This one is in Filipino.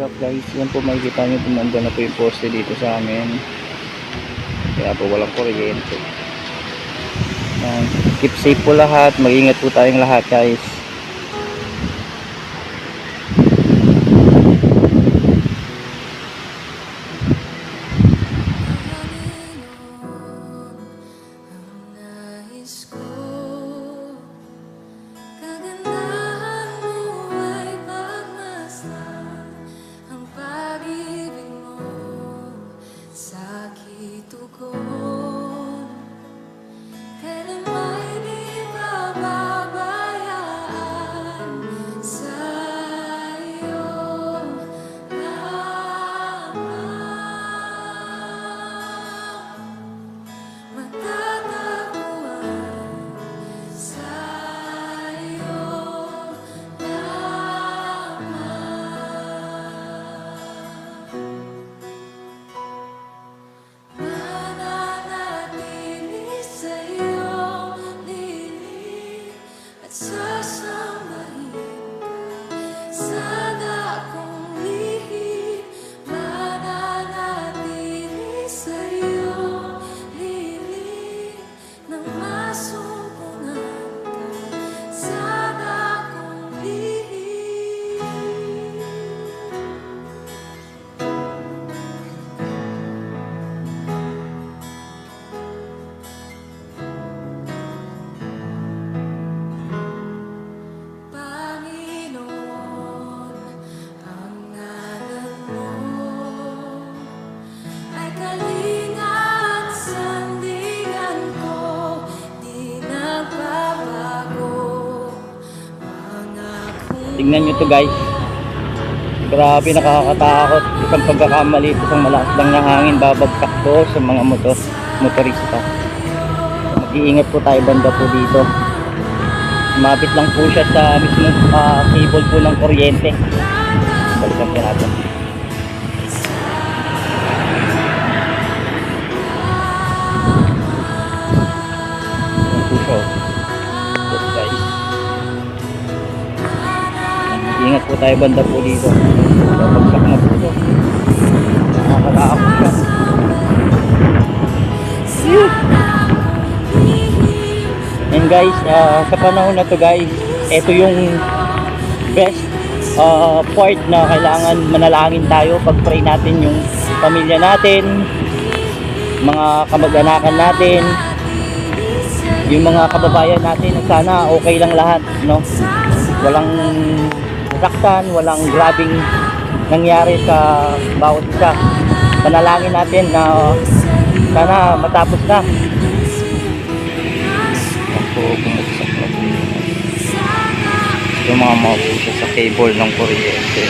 up guys? Yan po makikita nyo tumanda na po yung poste dito sa amin. Kaya po walang kuryente. Yan. Keep safe po lahat. Mag-ingat po tayong lahat guys. Baba sun. Tingnan nyo to guys. Grabe nakakatakot. Isang pagkakamali, isang malakas lang na hangin babagsak to sa mga motor, motorista. Mag-iingat po tayo banda po dito. Mabit lang po siya sa mismo ah, cable po ng kuryente. Balikan po natin. Ingat po tayo banda po dito. Babagsak na po ito. Nakakatakot siya. And guys, ah, sa panahon na to guys, ito yung best ah, part na kailangan manalangin tayo pag pray natin yung pamilya natin, mga kamag-anakan natin, yung mga kababayan natin na sana okay lang lahat, no? Walang saktan, walang grabing nangyari sa bawat isa. Panalangin natin na sana matapos na. Ako, bumagsak na. Yung mga maupo sa cable ng kuryente.